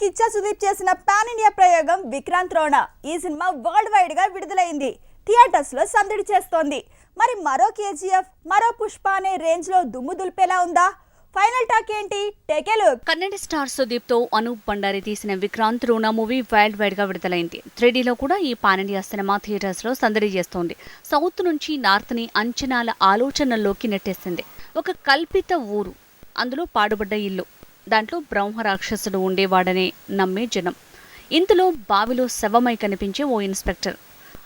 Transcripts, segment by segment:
కిచ్చా సుదీప్ చేసిన pan India ప్రయోగం విక్రాంత్ రోణ. ఈ సినిమా వరల్డ్ వైడ్గా విడుదలైంది. థియేటర్స్లో సందడి చేస్తోంది. మరి మరో కేజీఎఫ్ మరో పుష్ప అనే రేంజ్లో దుమ్ము దులిపేలా ఉందా? ఫైనల్ టాక్ ఏంటి? కన్నడ స్టార్ సుదీప్తో అనూప్ బండారి తీసిన విక్రాంత్ రూనా మూవీ వైల్డ్ వైడ్గా విడుదలైంది. త్రీడీలో కూడా ఈ పానిండియా సినిమా థియేటర్స్లో సందడి చేస్తోంది. సౌత్ నుంచి నార్త్ని అంచనాల ఆలోచనల్లోకి నెట్టేసింది. ఒక కల్పిత ఊరు. అందులో పాడుబడ్డ ఇల్లు. దాంట్లో బ్రహ్మ రాక్షసుడు ఉండేవాడనే నమ్మే జనం. ఇంతలో బావిలో శవమై కనిపించే ఓ ఇన్స్పెక్టర్.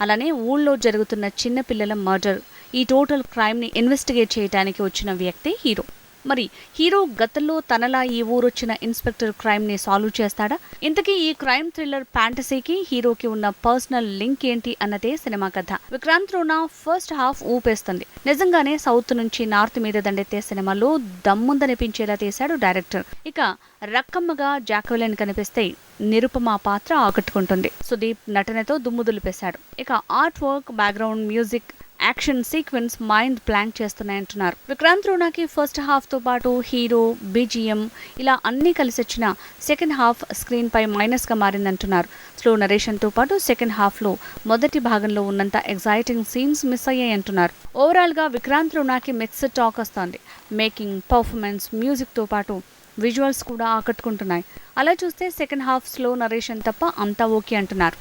అలానే ఊళ్ళో జరుగుతున్న చిన్నపిల్లల మర్డర్ ఈ టోటల్ క్రైమ్ని ఇన్వెస్టిగేట్ చేయడానికి వచ్చిన వ్యక్తి హీరో. మరి హీరో గతంలో తనలా ఈ ఊరొచ్చిన ఇన్స్పెక్టర్ క్రైమ్ని సాల్వ్ చేస్తాడా? ఇంతకీ ఈ క్రైమ్ థ్రిల్లర్ ఫ్యాంటసీకి హీరోకి ఉన్న పర్సనల్ లింక్ ఏంటి అన్నదే సినిమా కథ. విక్రాంత్ రోనా ఫస్ట్ హాఫ్ ఊపేస్తుంది. నిజంగానే సౌత్ నుంచి నార్త్ మీద దండెత్తే సినిమాలో దమ్ముందనిపించేలా తీశాడు డైరెక్టర్. ఇక రక్కమ్మగా జాక్వెలిన్ కనిపిస్తే నిరుపమా పాత్ర ఆకట్టుకుంటుంది. సుదీప్ నటనతో దుమ్ముదులిపేశాడు ఇక art work background music action sequence mind blank చేస్తున్నాయంటున్నారు. Vikrant రోనాకి ఫస్ట్ హాఫ్తో పాటు హీరో బీజిఎం ఇలా అన్ని కలిసి వచ్చిన సెకండ్ హాఫ్ స్క్రీన్ పై మైనస్గా మారిందంటున్నారు. స్లో నరేషన్తో పాటు సెకండ్ హాఫ్లో మొదటి భాగంలో ఉన్నంత ఎగ్జైటింగ్ సీన్స్ మిస్ అయ్యాయి అంటున్నారు ఓవరాల్గా విక్రాంత్ రోనాకి మిక్స్ టాక్ వస్తోంది. మేకింగ్ పర్ఫార్మెన్స్ మ్యూజిక్తో పాటు విజువల్స్ కూడా ఆకట్టుకుంటున్నాయి. అలా చూస్తే సెకండ్ హాఫ్ స్లో నరేషన్ తప్ప అంతా ఓకే అంటున్నారు.